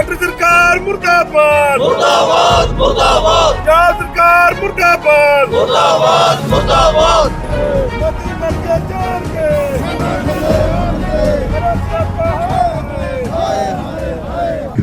Centre ਸਰਕਾਰ ਮੁਰਦਾਬਾਦ। ਮੁਰਦਾਬਾਦ ਮੁਰਦਾਬਾਦ। ਪੰਜਾਬ ਸਰਕਾਰ ਮੁਰਦਾਬਾਦ। ਮੁਰਦਾਬਾਦ ਮੁਰਦਾਬਾਦ। ਮੋਦੀ ਮਰ ਕੇ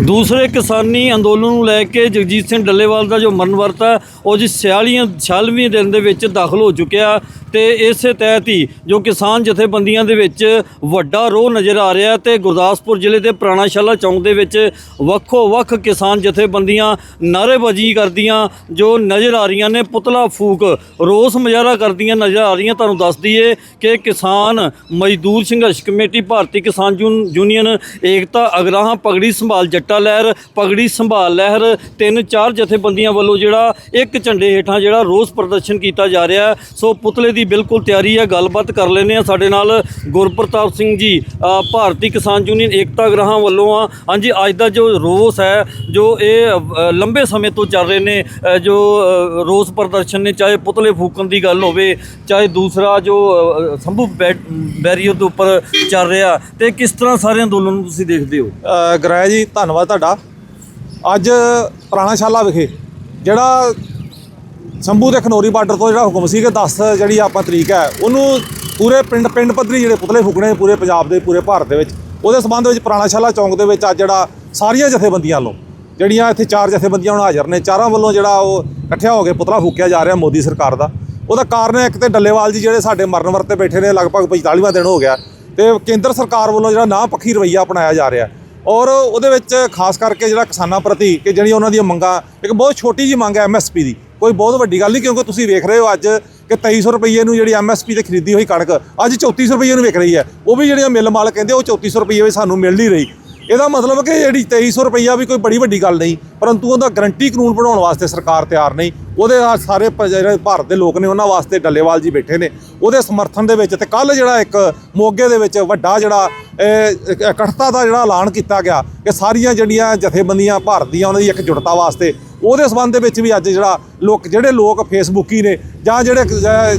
ਦੂਸਰੇ ਕਿਸਾਨੀ ਅੰਦੋਲਨ ਨੂੰ ਲੈ ਕੇ ਜਗਜੀਤ ਸਿੰਘ ਡੱਲੇਵਾਲ ਦਾ ਜੋ ਮਰਨ ਵਰਤ ਹੈ ਉਹ ਜੀ 46 46ਵੇਂ ਦਿਨ ਦੇ ਵਿੱਚ ਦਾਖਲ ਹੋ ਚੁੱਕਿਆ। ਤੇ ਇਸੇ ਤਹਿਤ ਹੀ ਜੋ ਕਿਸਾਨ ਜਥੇਬੰਦੀਆਂ ਦੇ ਵਿੱਚ ਵੱਡਾ ਰੋਹ ਨਜ਼ਰ ਆ ਰਿਹਾ ਤੇ ਗੁਰਦਾਸਪੁਰ ਜ਼ਿਲ੍ਹੇ ਦੇ ਪੁਰਾਣਾਸ਼ਾਲਾ ਚੌਂਕ ਦੇ ਵਿੱਚ ਵੱਖੋ ਵੱਖ ਕਿਸਾਨ ਜਥੇਬੰਦੀਆਂ ਨਾਅਰੇਬਾਜ਼ੀ ਕਰਦੀਆਂ ਜੋ ਨਜ਼ਰ ਆ ਰਹੀਆਂ ਨੇ, ਪੁਤਲਾ ਫੂਕ, ਰੋਸ ਮੁਜ਼ਾਹਰਾ ਕਰਦੀਆਂ ਨਜ਼ਰ ਆ ਰਹੀਆਂ। ਤੁਹਾਨੂੰ ਦੱਸ ਦਈਏ ਕਿ ਕਿਸਾਨ ਮਜ਼ਦੂਰ ਸੰਘਰਸ਼ ਕਮੇਟੀ, ਭਾਰਤੀ ਕਿਸਾਨ ਯੂਨ- ਯੂਨੀਅਨ, ਏਕਤਾ, ਅਗਰਾਹਾਂ, ਪਗੜੀ ਸੰਭਾਲ, ਜੱਟਾ ਲਹਿਰ, ਪਗੜੀ ਸੰਭਾਲ ਲਹਿਰ, ਤਿੰਨ ਚਾਰ ਜਥੇਬੰਦੀਆਂ ਵੱਲੋਂ ਜਿਹੜਾ ਇੱਕ ਝੰਡੇ ਹੇਠਾਂ ਜਿਹੜਾ ਰੋਸ ਪ੍ਰਦਰਸ਼ਨ ਕੀਤਾ ਜਾ ਰਿਹਾ। ਸੋ ਪੁਤਲੇ ਦੀ ਬਿਲਕੁਲ ਤਿਆਰੀ ਹੈ ਗੱਲਬਾਤ ਕਰ ਲੈਂਦੇ ਆ ਸਾਡੇ ਨਾਲ ਗੁਰਪ੍ਰਤਾਪ ਸਿੰਘ ਜੀ ਭਾਰਤੀ ਕਿਸਾਨ ਯੂਨੀਅਨ ਏਕਤਾ ਅਗਰਾਹਾਂ ਵੱਲੋਂ ਆ। ਹਾਂਜੀ ਅੱਜ ਦਾ ਜੋ ਰੋਸ ਹੈ ਜੋ ਇਹ ਲੰਬੇ ਸਮੇਂ ਤੋਂ ਚੱਲ ਰਹੇ ਨੇ ਜੋ ਰੋਸ ਪ੍ਰਦਰਸ਼ਨ ਨੇ ਚਾਹੇ ਪੁਤਲੇ ਫੂਕਣ ਦੀ ਗੱਲ ਹੋਵੇ ਚਾਹੇ ਦੂਸਰਾ ਜੋ ਸੰਭੂ ਬੈ- ਬੈਰੀਅਰ ਦੇ ਉੱਪਰ ਚੱਲ ਰਿਹਾ ਤੇ ਕਿਸ ਤਰ੍ਹਾਂ ਸਾਰੇ ਅੰਦੋਲਨ ਨੂੰ ਤੁਸੀਂ ਦੇਖਦੇ ਹੋ? ਅ, ਜੀ ਧੰਨਵਾਦ ਤੁਹਾਡਾ। ਅੱਜ ਪੁਰਾਣਾ ਸ਼ਾਲਾ ਵਿਖੇ ਜਿਹੜਾ ਸੰਭੂ ਦੇ ਖਨੋਰੀ ਬਾਰਡਰ ਤੋਂ ਜਿਹੜਾ ਹੁਕਮ ਸੀ ਕਿ 10 ਜਿਹੜੀ ਆਪਾਂ ਤਰੀਕ ਹੈ, ਉਹਨੂੰ ਪੂਰੇ ਪਿੰਡ ਪਿੰਡ ਪੱਧਰੀ ਜਿਹੜੇ ਪੁਤਲੇ ਫੂਕਣੇ ਪੂਰੇ ਪੰਜਾਬ ਦੇ, ਪੂਰੇ ਭਾਰਤ ਦੇ ਵਿੱਚ, ਉਹਦੇ ਸਬੰਧ ਵਿੱਚ ਪੁਰਾਣਾਸ਼ਾਲਾ ਚੌਂਕ ਦੇ ਵਿੱਚ ਅੱਜ ਜਿਹੜਾ ਸਾਰੀਆਂ ਜਥੇਬੰਦੀਆਂ ਵੱਲੋਂ ਜਿਹੜੀਆਂ ਇੱਥੇ ਚਾਰ ਜਥੇਬੰਦੀਆਂ ਹੁਣ ਹਾਜ਼ਰ ਨੇ, ਚਾਰਾਂ ਵੱਲੋਂ ਜਿਹੜਾ ਉਹ ਇਕੱਠਿਆ ਹੋ ਕੇ ਪੁਤਲਾ ਫੂਕਿਆ ਜਾ ਰਿਹਾ ਮੋਦੀ ਸਰਕਾਰ ਦਾ। ਉਹਦਾ ਕਾਰਨ ਹੈ ਇੱਕ ਤੇ ਡੱਲੇਵਾਲ ਜੀ ਜਿਹੜੇ ਸਾਡੇ ਮਰਨ ਵਰਤੇ ਬੈਠੇ ਨੇ, ਲਗਭਗ 45ਵਾਂ ਦਿਨ ਹੋ ਗਿਆ, ਤੇ ਕੇਂਦਰ ਸਰਕਾਰ ਵੱਲੋਂ ਜਿਹੜਾ ਨਾ ਪੱਖੀ ਰਵੱਈਆ ਅਪਣਾਇਆ ਜਾ ਰਿਹਾ। ਔਰ ਉਹਦੇ ਵਿੱਚ ਖਾਸ ਕਰਕੇ ਜਿਹੜਾ ਕਿਸਾਨਾਂ ਪ੍ਰਤੀ ਕਿ ਜਿਹੜੀਆਂ ਉਹਨਾਂ ਦੀਆਂ ਮੰਗਾਂ, ਇੱਕ ਬਹੁਤ ਛੋਟੀ ਜੀ ਮੰਗ ਹੈ ਐਮਐਸਪੀ ਦੀ ਕੋਈ ਬਹੁਤ ਵੱਡੀ ਗੱਲ ਨਹੀਂ, ਕਿਉਂਕਿ ਤੁਸੀਂ ਵੇਖ ਰਹੇ ਹੋ ਅੱਜ ਕਿ 2300 ਰੁਪਏ ਨੂੰ ਜਿਹੜੀ ਐਮਐਸਪੀ ਤੇ ਖਰੀਦੀ ਹੋਈ ਕਣਕ, ਅੱਜ 3400 ਰੁਪਏ ਨੂੰ ਵਿਕ ਰਹੀ ਹੈ। ਉਹ ਵੀ ਜਿਹੜੀਆਂ ਮਿਲ ਮਾਲਕ ਕਹਿੰਦੇ, ਉਹ 3400 ਰੁਪਏ ਵੀ ਸਾਨੂੰ ਮਿਲ ਨਹੀਂ ਰਹੀ। ਇਹਦਾ ਮਤਲਬ ਕਿ ਜਿਹੜੀ 2300 ਰੁਪਈਆ ਵੀ ਕੋਈ ਬੜੀ ਵੱਡੀ ਗੱਲ ਨਹੀਂ, ਪਰੰਤੂ ਉਹਦਾ ਗਰੰਟੀ ਕਾਨੂੰਨ ਬਣਾਉਣ ਵਾਸਤੇ ਸਰਕਾਰ ਤਿਆਰ ਨਹੀਂ। ਉਹਦੇ ਸਾਰੇ ਪ- ਜਿਹੜੇ ਭਾਰਤ ਦੇ ਲੋਕ ਨੇ, ਉਹਨਾਂ ਵਾਸਤੇ ਡੱਲੇਵਾਲ ਜੀ ਬੈਠੇ ਨੇ। ਉਹਦੇ ਸਮਰਥਨ ਦੇ ਵਿੱਚ ਤੇ ਕੱਲ ਜਿਹੜਾ ਇੱਕ ਮੋਗੇ ਦੇ ਵਿੱਚ ਵੱਡਾ ਜਿਹੜਾ ਇਕੱਠਤਾ ਦਾ ਜਿਹੜਾ ਐਲਾਨ ਕੀਤਾ ਗਿਆ ਕਿ ਸਾਰੀਆਂ ਜਿਹੜੀਆਂ ਜਥੇਬੰਦੀਆਂ ਭਾਰਤ ਦੀਆਂ, ਉਹਨਾਂ ਦੀ ਇੱਕ ਜੁੜਤਾ ਵਾਸਤੇ ਉਹਦੇ ਸਬੰਧ ਦੇ ਵਿੱਚ ਵੀ ਅੱਜ ਜਿਹੜਾ ਲੋਕ, ਜਿਹੜੇ ਲੋਕ ਫੇਸਬੁੱਕੀ ਨੇ ਜਾਂ ਜਿਹੜੇ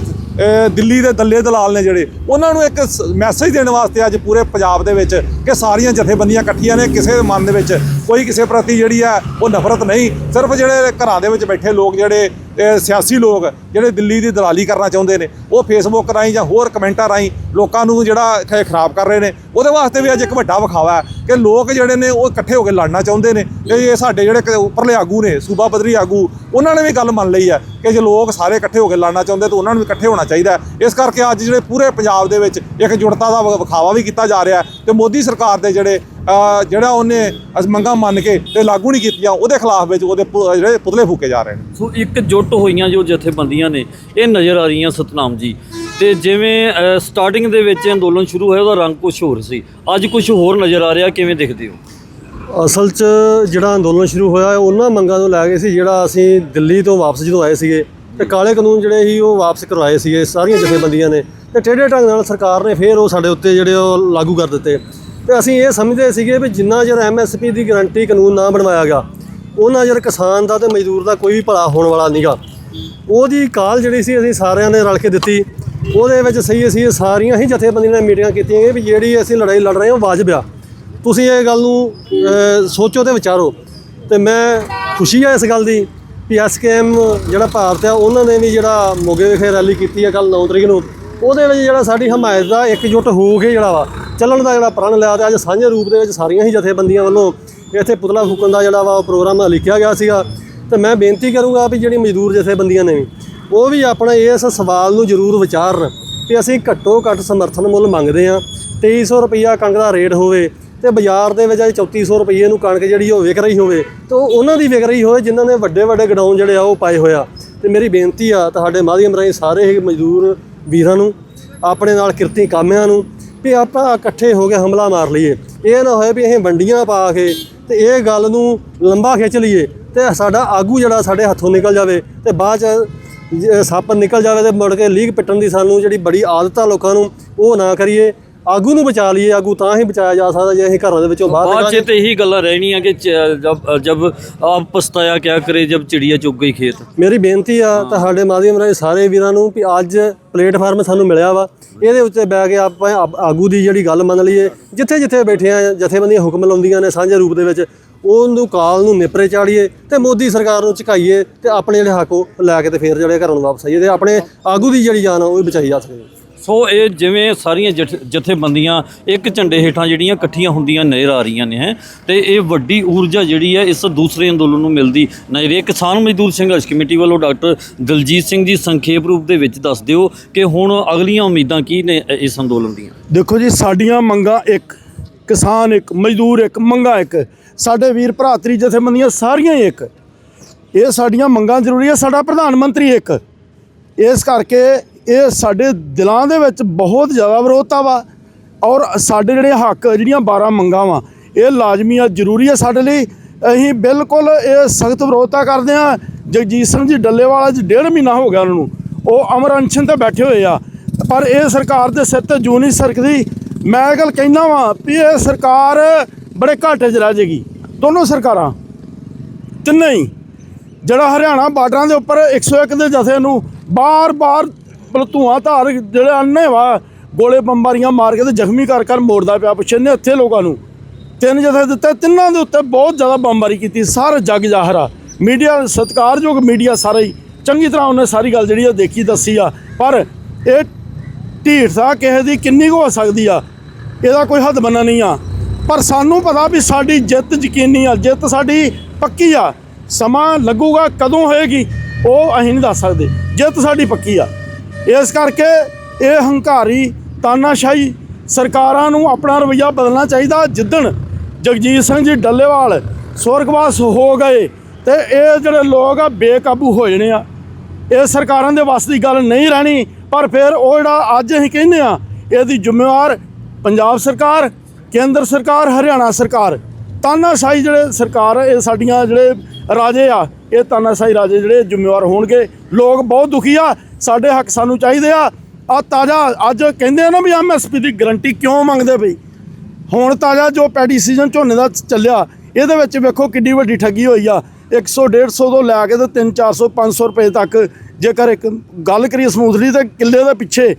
ਦਿੱਲੀ ਦੇ ਦੱਲੇ ਦਲਾਲ ਨੇ ਜਿਹੜੇ, ਉਹਨਾਂ ਨੂੰ ਇੱਕ ਮੈਸੇਜ ਦੇਣ ਵਾਸਤੇ ਅੱਜ ਪੂਰੇ ਪੰਜਾਬ ਦੇ ਵਿੱਚ ਕਿ ਸਾਰੀਆਂ ਜਥੇਬੰਦੀਆਂ ਇਕੱਠੀਆਂ ਨੇ, ਕਿਸੇ ਦੇ ਮਨ ਦੇ ਵਿੱਚ ਕੋਈ ਕਿਸੇ ਪ੍ਰਤੀ ਜਿਹੜੀ ਹੈ ਉਹ ਨਫ਼ਰਤ ਨਹੀਂ, ਸਿਰਫ ਜਿਹੜੇ ਘਰਾਂ ਦੇ ਵਿੱਚ ਬੈਠੇ ਲੋਕ ਜਿਹੜੇ ਸਿਆਸੀ ਲੋਕ ਜਿਹੜੇ ਦਿੱਲੀ ਦੀ ਦਲਾਲੀ ਕਰਨਾ ਚਾਹੁੰਦੇ ਨੇ, ਉਹ ਫੇਸਬੁੱਕ ਰਾਹੀਂ ਜਾਂ ਹੋਰ ਕਮੈਂਟਾਂ ਰਾਹੀਂ ਲੋਕਾਂ ਨੂੰ ਜਿਹੜਾ ਖਰਾਬ ਕਰ ਰਹੇ ਨੇ, ਉਹਦੇ ਵਾਸਤੇ ਵੀ ਅੱਜ ਇੱਕ ਵੱਡਾ ਵਿਖਾਵਾ ਹੈ ਕਿ ਲੋਕ ਜਿਹੜੇ ਨੇ ਉਹ ਇਕੱਠੇ ਹੋ ਕੇ ਲੜਨਾ ਚਾਹੁੰਦੇ ਨੇ ਕਿ ਇਹ ਸਾਡੇ ਜਿਹੜੇ ਕ- ਉੱਪਰਲੇ ਆਗੂ ਨੇ, ਸੂਬਾ ਪੱਧਰੀ ਆਗੂ, ਉਹਨਾਂ ਨੇ ਵੀ ਗੱਲ ਮੰਨ ਲਈ ਹੈ ਕਿ ਜੇ ਲੋਕ ਸਾਰੇ ਇਕੱਠੇ ਹੋ ਕੇ ਲੜਨਾ ਚਾਹੁੰਦੇ ਤਾਂ ਉਹਨਾਂ ਨੂੰ ਵੀ ਇਕੱਠੇ ਹੋਣਾ ਚਾਹੀਦਾ ਇਸ ਕਰਕੇ ਅੱਜ ਜਿਹੜੇ ਪੂਰੇ ਪੰਜਾਬ ਦੇ ਵਿੱਚ ਇੱਕ ਜੁੜਤਾ ਦਾ ਵ- ਵਿਖਾਵਾ ਵੀ ਕੀਤਾ ਜਾ ਰਿਹਾ ਹੈ ਤੇ ਮੋਦੀ ਸਰਕਾਰ ਦੇ ਜਿਹੜੇ ਜਿਹੜਾ ਉਹਨੇ ਅਸ ਮੰਗਾਂ ਮੰਨ ਕੇ ਤੇ ਲਾਗੂ ਨਹੀਂ ਕੀਤੀਆਂ ਉਹਦੇ ਖਿਲਾਫ ਵਿੱਚ ਉਹਦੇ ਪੁ- ਜਿਹੜੇ ਪੁਤਲੇ ਫੂਕੇ ਜਾ ਰਹੇ ਨੇ। ਸੋ ਇੱਕ ਜੁੱਟ ਹੋਈਆਂ ਜੋ ਜਥੇਬੰਦੀਆਂ ਨੇ ਇਹ ਨਜ਼ਰ ਆ ਰਹੀਆਂ ਸਤਨਾਮ ਜੀ। ਤੇ ਜਿਵੇਂ ਸਟਾਰਟਿੰਗ ਦੇ ਵਿੱਚ ਅੰਦੋਲਨ ਸ਼ੁਰੂ ਹੋਇਆ ਉਹਦਾ ਰੰਗ ਕੁਝ ਹੋਰ ਸੀ। ਅੱਜ ਕੁਝ ਹੋਰ ਨਜ਼ਰ ਆ ਰਿਹਾ ਕਿਵੇਂ ਦੇਖਦੇ ਹੋ? ਅਸਲ 'ਚ ਜਿਹੜਾ ਅੰਦੋਲਨ ਸ਼ੁਰੂ ਹੋਇਆ ਉਹਨਾਂ ਮੰਗਾਂ ਤੋਂ ਲੈ ਕੇ ਸੀ ਜਿਹੜਾ ਅਸੀਂ ਦਿੱਲੀ ਤੋਂ ਵਾਪਸ ਜਦੋਂ ਆਏ ਸੀਗੇ ਤੇ ਕਾਲੇ ਕਾਨੂੰਨ ਜਿਹੜੇ ਸੀ ਉਹ ਵਾਪਸ ਕਰਵਾਏ ਸੀਗੇ ਸਾਰੀਆਂ ਜਥੇਬੰਦੀਆਂ ਨੇ। ਤੇ ਟੇਢੇ ਢੰਗ ਨਾਲ ਸਰਕਾਰ ਨੇ ਫੇਰ ਉਹ ਸਾਡੇ ਉੱਤੇ ਜਿਹੜੇ ਉਹ ਲਾਗੂ ਕਰ ਦਿੱਤੇ। ਤੇ ਅਸੀਂ ਇਹ ਸਮਝਦੇ ਸੀਗੇ ਵੀ ਜਿੰਨਾ ਚਿਰ ਐਮਐਸਪੀ ਦੀ ਗਾਰੰਟੀ ਕਾਨੂੰਨ ਨਾ ਬਣਵਾਇਆ ਗਿਆ, ਉਹਨਾਂ ਚਿਰ ਕਿਸਾਨ ਦਾ ਤੇ ਮਜ਼ਦੂਰ ਦਾ ਕੋਈ ਵੀ ਭਲਾ ਹੋਣ ਵਾਲਾ ਨਹੀਂਗਾ ਉਹਦੀ ਕਾਲ ਜਿਹੜੀ ਸੀ, ਅਸੀਂ ਸਾਰਿਆਂ ਨੇ ਰਲ ਕੇ ਦਿੱਤੀ। ਉਹਦੇ ਵਿੱਚ ਸਹੀ ਅਸੀਂ ਸਾਰੀਆਂ ਹੀ ਜਥੇਬੰਦੀਆਂ ਨੇ ਮੀਟਿੰਗਾਂ ਕੀਤੀਆਂ ਕਿ ਵੀ ਜਿਹੜੀ ਅਸੀਂ ਲੜਾਈ ਲੜ ਰਹੇ ਹਾਂ ਉਹ ਵਾਜਬ ਆ। ਤੁਸੀਂ ਇਹ ਗੱਲ ਨੂੰ ਸੋਚੋ ਤੇ ਵਿਚਾਰੋ। ਤੇ ਮੈਂ ਖੁਸ਼ੀ ਆ ਇਸ ਗੱਲ ਦੀ ਵੀ ਐਸਕੇਐਮ ਜਿਹੜਾ ਭਾਰਤ ਆ, ਉਹਨਾਂ ਨੇ ਵੀ ਜਿਹੜਾ ਮੋਗੇ ਵਿਖੇ ਰੈਲੀ ਕੀਤੀ ਆ ਕੱਲ 9 ਤਰੀਕ ਨੂੰ। ਉਹਦੇ ਵਿੱਚ ਜਿਹੜਾ ਸਾਡੀ ਹਮਾਇਤ ਦਾ ਇਕਜੁੱਟ ਹੋ ਕੇ ਜਿਹੜਾ ਵਾ ਚੱਲਣ ਦਾ ਜਿਹੜਾ ਪ੍ਰਣ ਲਿਆ ਤੇ ਅੱਜ ਸਾਂਝੇ ਰੂਪ ਦੇ ਵਿੱਚ ਸਾਰੀਆਂ ਹੀ ਜਥੇਬੰਦੀਆਂ ਵੱਲੋਂ ਇੱਥੇ ਪੁਤਲਾ ਫੂਕਣ ਦਾ ਜਿਹੜਾ ਵਾ ਉਹ ਪ੍ਰੋਗਰਾਮ ਲਿਖਿਆ ਗਿਆ ਸੀਗਾ। ਤੇ ਮੈਂ ਬੇਨਤੀ ਕਰੂੰਗਾ ਵੀ ਜਿਹੜੀ ਮਜ਼ਦੂਰ ਜਥੇਬੰਦੀਆਂ ਨੇ ਵੀ, ਉਹ ਵੀ ਆਪਣਾ ਇਸ ਸਵਾਲ ਨੂੰ ਜ਼ਰੂਰ ਵਿਚਾਰਨ ਕਿ ਅਸੀਂ ਘੱਟੋ ਘੱਟ ਸਮਰਥਨ ਮੁੱਲ ਮੰਗਦੇ ਆ 2300 ਰੁਪਈਆ ਕਣਕ ਦਾ ਰੇਟ ਹੋਵੇ ਤੇ ਬਾਜ਼ਾਰ ਦੇ ਵਿੱਚ ਅੱਜ 3400 ਰੁਪਏ ਨੂੰ ਕਣਕ ਜਿਹੜੀ ਉਹ ਵਿਕ ਰਹੀ ਹੋਵੇ ਤੇ ਉਹਨਾਂ ਦੀ ਵਿਕ ਰਹੀ ਹੋਵੇ ਜਿਨ੍ਹਾਂ ਨੇ ਵੱਡੇ ਵੱਡੇ ਗਡਾਊਨ ਜਿਹੜੇ ਆ ਉਹ ਪਾਏ ਹੋਇਆ ਤੇ ਮੇਰੀ ਬੇਨਤੀ ਆ ਤੁਹਾਡੇ ਮਾਧਿਅਮ ਰਾਹੀਂ ਸਾਰੇ ਹੀ ਮਜ਼ਦੂਰ ਵੀਰਾਂ ਨੂੰ ਆਪਣੇ ਨਾਲ ਕਿਰਤੀ ਕਾਮਿਆਂ ਨੂੰ ਵੀ ਆਪਾਂ ਇਕੱਠੇ ਹੋ ਕੇ ਹਮਲਾ ਮਾਰ ਲਈਏ। ਇਹ ਨਾ ਹੋਏ ਵੀ ਅਸੀਂ ਵੰਡੀਆਂ ਪਾ ਕੇ ਤੇ ਇਹ ਗੱਲ ਨੂੰ ਲੰਬਾ ਖਿੱਚ ਲਈਏ ਤੇ ਸਾਡਾ ਆਗੂ ਜਿਹੜਾ ਸਾਡੇ ਹੱਥੋਂ ਨਿਕਲ ਜਾਵੇ ਤੇ ਬਾਅਦ ਚ ਸੱਪ ਨਿਕਲ ਜਾਵੇ ਤੇ ਮੁੜ ਕੇ ਲੀਕ ਪਿੱਟਣ ਦੀ ਸਾਨੂੰ ਜਿਹੜੀ ਬੜੀ ਆਦਤ ਆ ਲੋਕਾਂ ਨੂੰ ਉਹ ਨਾ ਕਰੀਏ। ਆਗੂ ਨੂੰ ਬਚਾ ਲਈਏ ਆਗੂ ਤਾਂ ਹੀ ਬਚਾਇਆ ਜਾ ਸਕਦਾ ਜੇ ਅਸੀਂ ਘਰਾਂ ਦੇ ਵਿੱਚੋਂ ਬਾਹਰ ਬਾਅਦ ਚ ਨਿਕਲਾਂਗੇ। ਤੇ ਇਹੀ ਗੱਲਾਂ ਰਹਿਣੀਆਂ ਕਿ ਜਬ ਜਬ ਆਪ ਪਛਤਾਇਆ ਕਿਆ ਕਰੇ ਜਬ ਚਿੜੀਆ ਚੁੱਗ ਗਈ ਖੇਤ। ਮੇਰੀ ਬੇਨਤੀ ਆ ਤੁਹਾਡੇ ਮਾਧਿਅਮ ਰਾਹੀਂ ਸਾਰੇ ਵੀਰਾਂ ਨੂੰ ਵੀ ਅੱਜ ਪਲੇਟਫਾਰਮ ਸਾਨੂੰ ਮਿਲਿਆ ਵਾ। ਇਹਦੇ ਉੱਤੇ ਬਹਿ ਕੇ ਆਪਾਂ ਆਗੂ ਦੀ ਜਿਹੜੀ ਗੱਲ ਮੰਨ ਲਈਏ ਜਿੱਥੇ ਜਿੱਥੇ ਬੈਠੇ ਆ ਜਥੇਬੰਦੀਆਂ ਹੁਕਮ ਲਾਉਂਦੀਆਂ ਨੇ ਸਾਂਝੇ ਰੂਪ ਦੇ ਵਿੱਚ, ਉਹਨੂੰ ਕਾਲ ਨੂੰ ਨਿਪਰੇ ਚਾੜੀਏ ਤੇ ਮੋਦੀ ਸਰਕਾਰ ਨੂੰ ਝੁਕਾਈਏ ਤੇ ਆਪਣੇ ਜਿਹੜੇ ਹੱਕ ਉਹ ਲੈ ਕੇ ਤੇ ਫੇਰ ਜਿਹੜੇ ਘਰਾਂ ਨੂੰ ਵਾਪਸ ਆਈਏ ਤੇ ਆਪਣੇ ਆਗੂ ਦੀ ਜਿਹੜੀ ਜਾਨ ਆ, ਉਹ ਬਚਾਈ ਜਾ ਸਕੇ। ਸੋ ਇਹ ਜਿਵੇਂ ਸਾਰੀਆਂ ਜਥ- ਜਥੇਬੰਦੀਆਂ ਇੱਕ ਝੰਡੇ ਹੇਠਾਂ ਜਿਹੜੀਆਂ ਇਕੱਠੀਆਂ ਹੁੰਦੀਆਂ ਨਜ਼ਰ ਆ ਰਹੀਆਂ ਨੇ, ਹੈ। ਤੇ ਇਹ ਵੱਡੀ ਊਰਜਾ ਜਿਹੜੀ ਹੈ ਇਸ ਦੂਸਰੇ ਅੰਦੋਲਨ ਨੂੰ ਮਿਲਦੀ ਨਜ਼ਰ ਆਈ ਕਿਸਾਨ ਮਜ਼ਦੂਰ ਸੰਘਰਸ਼ ਕਮੇਟੀ ਵੱਲੋਂ ਡਾਕਟਰ ਦਲਜੀਤ ਸਿੰਘ ਜੀ ਸੰਖੇਪ ਰੂਪ ਦੇ ਵਿੱਚ ਦੱਸ ਦਿਓ ਕਿ ਹੁਣ ਅਗਲੀਆਂ ਉਮੀਦਾਂ ਕੀ ਨੇ ਇਸ ਅੰਦੋਲਨ ਦੀਆਂ। ਦੇਖੋ ਜੀ, ਸਾਡੀਆਂ ਮੰਗਾਂ ਇੱਕ, ਕਿਸਾਨ ਇੱਕ, ਮਜ਼ਦੂਰ ਇੱਕ, ਮੰਗਾਂ ਇੱਕ। ਸਾਡੇ ਵੀਰ ਭਰਾਤਰੀ ਜਥੇਬੰਦੀਆਂ ਸਾਰੀਆਂ ਹੀ ਇੱਕ। ਇਹ ਸਾਡੀਆਂ ਮੰਗਾਂ ਜ਼ਰੂਰੀ ਹੈ, ਸਾਡਾ ਪ੍ਰਧਾਨ ਮੰਤਰੀ ਇੱਕ। ਇਸ ਕਰਕੇ ਇਹ ਸਾਡੇ ਦਿਲਾਂ ਦੇ ਵਿੱਚ ਬਹੁਤ ਜ਼ਿਆਦਾ ਵਿਰੋਧਤਾ ਵਾ ਔਰ ਸਾਡੇ ਜਿਹੜੇ ਹੱਕ ਜਿਹੜੀਆਂ 12 ਮੰਗਾਂ ਵਾ, ਇਹ ਲਾਜ਼ਮੀ ਆ, ਜ਼ਰੂਰੀ ਆ ਸਾਡੇ ਲਈ। ਅਸੀਂ ਬਿਲਕੁਲ ਇਹ ਸਖਤ ਵਿਰੋਧਤਾ ਕਰਦੇ ਆ। ਜਗਜੀਤ ਸਿੰਘ ਜੀ ਡੱਲੇਵਾਲਾ ਜੀ ਡੇਢ ਮਹੀਨਾ ਹੋ ਗਿਆ ਉਹਨਾਂ। ਨੂੰ ਉਹ ਅਮਰ ਅਨਸ਼ਨ ਤੇ ਬੈਠੇ ਹੋਏ ਆ। ਪਰ ਇਹ ਸਰਕਾਰ ਦੇ ਸਿਰ ਤੇ ਜੂ ਨਹੀਂ ਸਰਕਦੀ। ਮੈਂ ਇਹ ਗੱਲ ਕਹਿਣਾ ਵਾਂ ਵੀ ਇਹ ਸਰਕਾਰ ਬੜੇ ਘਾਟੇ 'ਚ ਰਹਿ ਜਾਏਗੀ ਦੋਨੋਂ ਸਰਕਾਰਾਂ। ਤਿੰਨੇ ਹੀ। ਜਿਹੜਾ ਹਰਿਆਣਾ ਬਾਰਡਰਾਂ ਦੇ ਉੱਪਰ 101 ਦੇ ਜਥੇ ਨੂੰ ਬਾਰ-ਬਾਰ ਮਤਲਬ ਧੂਆਂ ਧਾਰ ਜਿਹੜੇ ਅੰਨੇ ਵਾ, ਗੋਲੇ ਬੰਬਾਰੀਆਂ ਮਾਰ ਕੇ ਤੇ ਜ਼ਖਮੀ ਕਰ ਕਰ ਮੋੜਦਾ ਪਿਆ ਪਿੱਛੇ ਨੇ ਇੱਥੇ ਲੋਕਾਂ ਨੂੰ। ਤਿੰਨ ਜਥੇ ਦਿੱਤੇ, ਤਿੰਨਾਂ ਦੇ ਉੱਤੇ ਬਹੁਤ ਜ਼ਿਆਦਾ ਬੰਬਾਰੀ ਕੀਤੀ, ਸਾਰਾ ਜੱਗ ਜ਼ਾਹਰ ਆ। ਮੀਡੀਆ ਸਤਿਕਾਰਯੋਗ ਮੀਡੀਆ ਸਾਰਾ ਹੀ, ਚੰਗੀ ਤਰ੍ਹਾਂ ਉਹਨੇ ਸਾਰੀ ਗੱਲ ਜਿਹੜੀ ਆ ਦੇਖੀ, ਦੱਸੀ ਆ। ਪਰ ਇਹ ਢੀਠਤਾ ਕਿਸੇ ਦੀ ਕਿੰਨੀ ਕੁ ਹੋ ਸਕਦੀ ਆ, ਇਹਦਾ ਕੋਈ ਹੱਦ ਬੰਨਾ ਨਹੀਂ ਆ। ਪਰ ਸਾਨੂੰ ਪਤਾ ਵੀ ਸਾਡੀ ਜਿੱਤ ਯਕੀਨੀ ਆ, ਜਿੱਤ ਸਾਡੀ ਪੱਕੀ ਆ। ਸਮਾਂ ਲੱਗੂਗਾ ਕਦੋਂ ਹੋਏਗੀ, ਉਹ ਅਸੀਂ ਨਹੀਂ ਦੱਸ ਸਕਦੇ। ਜਿੱਤ ਸਾਡੀ ਪੱਕੀ ਆ। ਇਸ ਕਰਕੇ ਇਹ ਹੰਕਾਰੀ, ਤਾਨਾਸ਼ਾਹੀ ਸਰਕਾਰਾਂ ਨੂੰ ਆਪਣਾ ਰਵੱਈਆ ਬਦਲਣਾ ਚਾਹੀਦਾ। ਜਿੱਦਣ ਜਗਜੀਤ ਸਿੰਘ ਜੀ ਡੱਲੇਵਾਲ ਸਵਰਗਵਾਸ ਹੋ ਗਏ ਤੇ ਇਹ ਜਿਹੜੇ ਲੋਕ ਆ, ਬੇਕਾਬੂ ਹੋ ਜਾਣੇ ਆ। ਇਹ ਸਰਕਾਰਾਂ ਦੇ ਵੱਸ ਦੀ ਗੱਲ ਨਹੀਂ ਰਹਿਣੀ, ਪਰ ਫਿਰ ਉਹ ਜਿਹੜਾ ਅੱਜ ਅਸੀਂ ਕਹਿੰਦੇ ਆ, ਇਹਦੀ ਜ਼ਿੰਮੇਵਾਰ ਪੰਜਾਬ ਸਰਕਾਰ, ਕੇਂਦਰ ਸਰਕਾਰ, ਹਰਿਆਣਾ ਸਰਕਾਰ। ਤਾਨਾਸ਼ਾਹੀ ਜਿਹੜੇ ਸਰਕਾਰ ਇਹ ਸਾਡੀਆਂ ਜਿਹੜੇ ਰਾਜੇ ਆ ਇਹ ਤਾਨਾਸ਼ਾਹੀ ਰਾਜੇ ਜਿਹੜੇ ਜ਼ਿੰਮੇਵਾਰ ਹੋਣਗੇ। ਲੋਕ ਬਹੁਤ ਦੁਖੀ ਆ। ਸਾਡੇ ਹੱਕ ਸਾਨੂੰ ਚਾਹੀਦੇ ਆ। ਆ ਤਾਜ਼ਾ ਅੱਜ ਕਹਿੰਦੇ ਆ ਨਾ ਵੀ ਐਮਐਸਪੀ ਦੀ ਗਰੰਟੀ ਕਿਉਂ ਮੰਗਦੇ ਬਈ ਹੁਣ ਤਾਜ਼ਾ ਜੋ ਪੈਡੀ ਸੀਜ਼ਨ ਝੋਨੇ ਦਾ ਚੱਲਿਆ, ਇਹਦੇ ਵਿੱਚ ਵੇਖੋ ਕਿੱਡੀ ਵੱਡੀ ਠੱਗੀ ਹੋਈ ਆ। 100 150 ਤੋਂ ਲੈ ਕੇ ਤੇ 3 400 500 ਰੁਪਏ ਤੱਕ ਜੇਕਰ ਇੱਕ ਗੱਲ ਕਰੀਏ ਸਮੂਥਲੀ ਤੇ ਕਿੱਲੇ ਦੇ ਪਿੱਛੇ,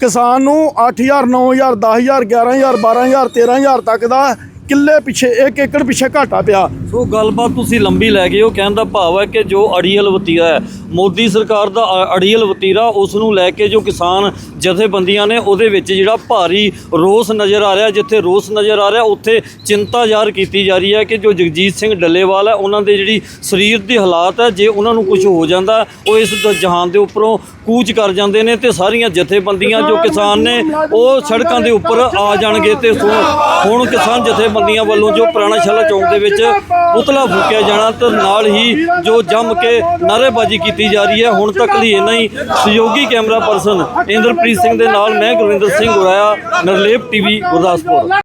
ਕਿਸਾਨ ਨੂੰ 8000 9000 10000 11000 12000 13000 ਤੱਕ ਦਾ ਕਿੱਲੇ ਪਿੱਛੇ, ਇੱਕ ਏਕੜ ਪਿੱਛੇ ਘਾਟਾ ਪਿਆ। ਸੋ ਗੱਲਬਾਤ ਤੁਸੀਂ ਲੰਬੀ ਲੈ ਗਏ ਹੋ। ਕਹਿਣ ਦਾ ਭਾਵ ਹੈ ਕਿ ਜੋ ਅੜੀਅਲ ਵਤੀਰਾ ਹੈ, ਮੋਦੀ ਸਰਕਾਰ ਦਾ ਅ- ਅੜੀਅਲ ਵਤੀਰਾ ਉਸ ਨੂੰ ਲੈ ਕੇ ਜੋ ਕਿਸਾਨ ਜਥੇਬੰਦੀਆਂ ਨੇ, ਉਹਦੇ ਵਿੱਚ ਜਿਹੜਾ ਭਾਰੀ ਰੋਸ ਨਜ਼ਰ ਆ ਰਿਹਾ, ਜਿੱਥੇ ਰੋਸ ਨਜ਼ਰ ਆ ਰਿਹਾ, ਉੱਥੇ ਚਿੰਤਾ ਜ਼ਾਹਰ ਕੀਤੀ ਜਾ ਰਹੀ ਹੈ ਕਿ ਜੋ ਜਗਜੀਤ ਸਿੰਘ ਡੱਲੇਵਾਲ ਹੈ, ਉਹਨਾਂ ਦੇ ਜਿਹੜੀ ਸਰੀਰ ਦੀ ਹਾਲਾਤ ਹੈ, ਜੇ ਉਹਨਾਂ ਨੂੰ ਕੁਝ ਹੋ ਜਾਂਦਾ, ਉਹ ਇਸ ਦ- ਜਹਾਨ ਦੇ ਉੱਪਰੋਂ ਕੂਚ ਕਰ ਜਾਂਦੇ ਨੇ ਤੇ ਸਾਰੀਆਂ ਜਥੇਬੰਦੀਆਂ ਜੋ ਕਿਸਾਨ ਨੇ, ਉਹ ਸੜਕਾਂ ਦੇ ਉੱਪਰ ਆ ਜਾਣਗੇ ਤੇ ਸੋ ਹੁਣ ਕਿਸਾਨ ਜਥੇਬੰਦੀਆਂ ਵੱਲੋਂ ਜੋ ਪੁਰਾਣਾ ਸ਼ਾਲਾ ਚੌਂਕ ਦੇ ਵਿੱਚ ਪੁਤਲਾ ਫੂਕਿਆ ਜਾਣਾ ਤੇ ਨਾਲ ਹੀ ਜੋ ਜੰਮ ਕੇ ਨਾਅਰੇਬਾਜ਼ੀ ਕੀਤੀ ਜਾ ਰਹੀ ਹੈ, ਹੁਣ ਤੱਕ ਲਈ ਇੰਨਾ ਹੀ ਸਹਿਯੋਗੀ ਕੈਮਰਾ ਪਰਸਨ ਇੰਦਰਪ੍ਰੀਤ ਸਿੰਘ ਦੇ ਨਾਲ ਮੈਂ ਗੁਰਵਿੰਦਰ ਸਿੰਘ ਗੁਰਾਇਆ ਨਰਲੇਪ ਟੀਵੀ, ਗੁਰਦਾਸਪੁਰ।